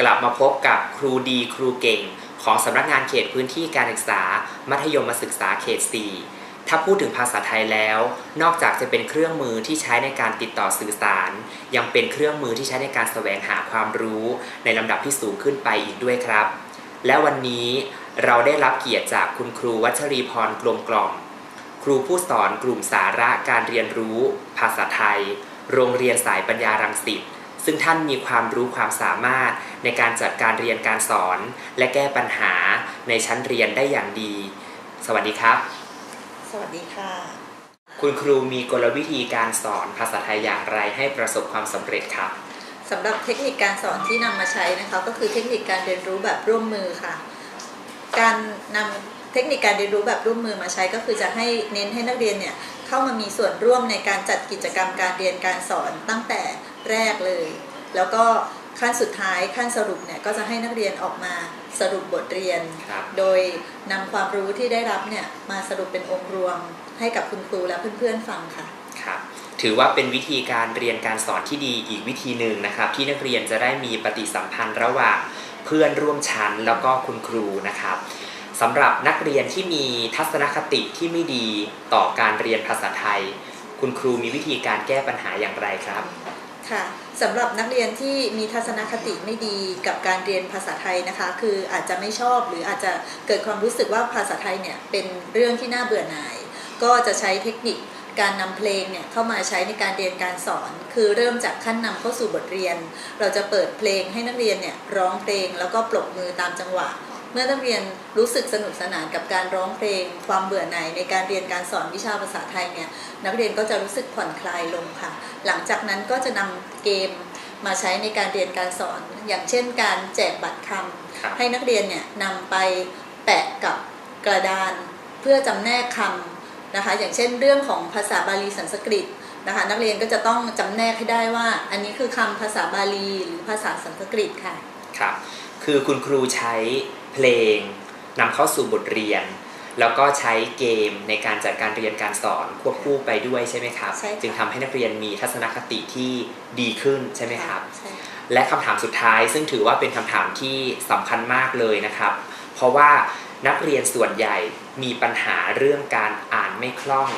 กลับมาพบกับครูดีครูเก่ง ของสำนักงานเขตพื้นที่การศึกษา มัธยมศึกษาเขต 4 ถ้าพูดถึงภาษาไทยแล้ว นอกจากจะเป็นเครื่องมือที่ใช้ในการติดต่อสื่อสาร ยังเป็นเครื่องมือที่ใช้ในการแสวงหาความรู้ในลำดับที่สูงขึ้นไปอีกด้วยครับ และวันนี้เราได้รับเกียรติจากคุณครูวัชรีพรกลมกล่อม ครูผู้สอนกลุ่มสาระการเรียนรู้ ภาษาไทย โรงเรียนสายปัญญารังสิต ซึ่งท่านมีความรู้ความสามารถในการจัดการเรียนการสอน และแก้ปัญหาในชั้นเรียนได้อย่างดี สวัสดีครับ สวัสดีค่ะ คุณครูมีกลวิธีการสอนภาษาไทยอย่างไรให้ประสบความสำเร็จครับสำหรับเทคนิคการสอนที่นำมาใช้นะคะก็คือเทคนิคการเรียนรู้แบบร่วมมือค่ะ การนำเทคนิคการเรียนรู้แบบร่วมมือมาใช้ก็คือจะให้เน้นให้นักเรียนเนี่ยเข้ามามีส่วนร่วมในการจัดกิจกรรมการเรียนการสอนตั้งแต่ แรกเลย แล้วก็ขั้นสุดท้ายขั้นสรุปเนี่ยก็จะให้นักเรียนออกมาสรุปบทเรียนครับโดยนำความรู้ที่ได้รับเนี่ยมาสรุปเป็นองค์รวมให้กับคุณครูและเพื่อนๆฟังค่ะครับถือว่าเป็นวิธีการเรียนการสอนที่ดีอีกวิธีหนึ่งนะครับ ที่นักเรียนจะได้มีปฏิสัมพันธ์ระหว่างเพื่อนร่วมชั้นแล้วก็คุณครูนะครับสำหรับนักเรียนที่มีทัศนคติที่ไม่ดีต่อการเรียนภาษาไทย คุณครูมีวิธีการแก้ปัญหาอย่างไรครับ ค่ะสำหรับนักเรียนที่มีทัศนคติไม่ดีกับการเรียนภาษาไทยนะคะ คืออาจจะไม่ชอบหรืออาจจะเกิดความรู้สึกว่าภาษาไทยเนี่ยเป็นเรื่องที่น่าเบื่อหน่าย ก็จะใช้เทคนิคการนำเพลงเนี่ยเข้ามาใช้ในการเรียนการสอน คือเริ่มจากขั้นนำเข้าสู่บทเรียน เราจะเปิดเพลงให้นักเรียนเนี่ยร้องเพลงแล้วก็ปรบมือตามจังหวะ เมื่อนักเรียนรู้สึกสนุกสนานกับการร้องเพลง ความเบื่อหน่ายในการเรียนการสอนวิชาภาษาไทยเนี่ยนักเรียนก็จะรู้สึกผ่อนคลายลงค่ะ หลังจากนั้นก็จะนำเกมมาใช้ในการเรียนการสอน อย่างเช่น การแจกบัตรคำครับให้นักเรียนเนี่ยนำไปแปะกับกระดานเพื่อจำแนกคำนะคะ อย่างเช่น เรื่องของภาษาบาลีสันสกฤตนะคะนักเรียนก็จะต้องจำแนกให้ได้ว่า อันนี้คือคำภาษาบาลีหรือภาษาสันสกฤตค่ะ ครับ คือคุณครูใช้ เพลงนำเข้าสู่บทเรียน แล้วก็ใช้เกมในการจัดการเรียนการสอนควบคู่ไปด้วยใช่ไหมครับใช่ค่ะจึงทำให้นักเรียนมีทัศนคติที่ดีขึ้นใช่ไหมครับใช่ค่ะและคำถามสุดท้ายซึ่งถือว่าเป็นคำถามที่สำคัญมากเลยนะครับ เพราะว่านักเรียนส่วนใหญ่มีปัญหาเรื่องการอ่านไม่คล่อง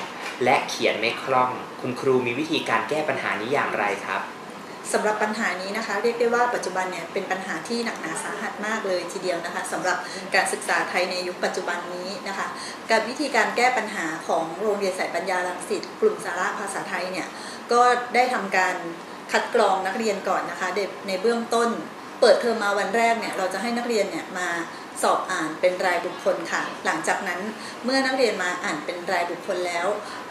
และเขียนไม่คล่อง คุณครูมีวิธีการแก้ปัญหานี้อย่างไรครับ สำหรับปัญหานี้นะคะ เรียกได้ว่าปัจจุบันเนี่ยเป็นปัญหาที่หนักหนาสาหัสมากเลยทีเดียวนะคะสำหรับการศึกษาไทยในยุคปัจจุบันนี้นะคะ การวิธีการแก้ปัญหาของโรงเรียนสายปัญญาลังสิตกลุ่มสาระภาษาไทยเนี่ยก็ได้ทำการคัดกรองนักเรียนก่อนนะคะในในเบื้องต้น เปิดเทอมมาวันแรกเนี่ยเราจะให้นักเรียนเนี่ยมาสอบอ่านเป็นรายบุคคลค่ะ หลังจากนั้นเมื่อนักเรียนมาอ่านเป็นรายบุคคลแล้ว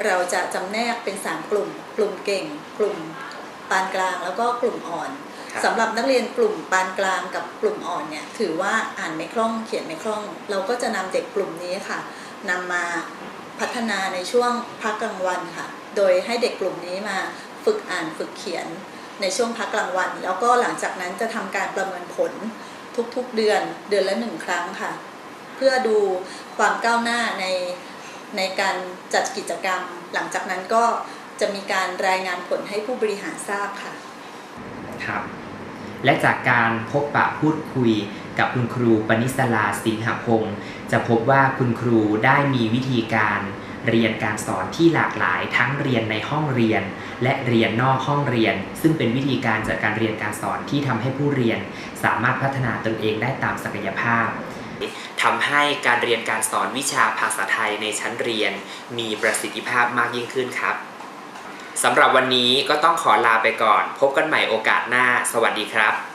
เราจะจำแนกเป็น 3 กลุ่ม กลุ่มเก่ง กลุ่ม ปานกลางแล้วก็กลุ่มอ่อนครับสำหรับนักเรียนกลุ่มปานกลางกับกลุ่มอ่อนเนี่ยถือว่าอ่านไม่คล่องเขียนไม่คล่อง เราก็จะนำเด็กกลุ่มนี้ค่ะนำมาพัฒนาในช่วงพักกลางวันค่ะ โดยให้เด็กกลุ่มนี้มาฝึกอ่านฝึกเขียนในช่วงพักกลางวัน แล้วก็หลังจากนั้นจะทำการประเมินผลทุกๆเดือนเดือนละหนึ่งครั้งค่ะ เพื่อดูความก้าวหน้าในในการจัดกิจกรรม หลังจากนั้นก็ จะมีการรายงานผลให้ผู้บริหารทราบค่ะ ครับ และจากการพบปะพูดคุยกับคุณครูปณิสลาสิงหพงศ์จะพบว่าคุณครูได้มีวิธีการเรียนการสอนที่หลากหลายทั้งเรียนในห้องเรียน และเรียนนอกห้องเรียน ซึ่งเป็นวิธีการจัดการเรียนการสอนที่ทำให้ผู้เรียน สามารถพัฒนาตนเองได้ตามศักยภาพทำให้การเรียนการสอนวิชาภาษาไทยในชั้นเรียน มีประสิทธิภาพมากยิ่งขึ้นครับ สำหรับวันนี้ก็ต้องขอลาไปก่อน พบกันใหม่โอกาสหน้า สวัสดีครับ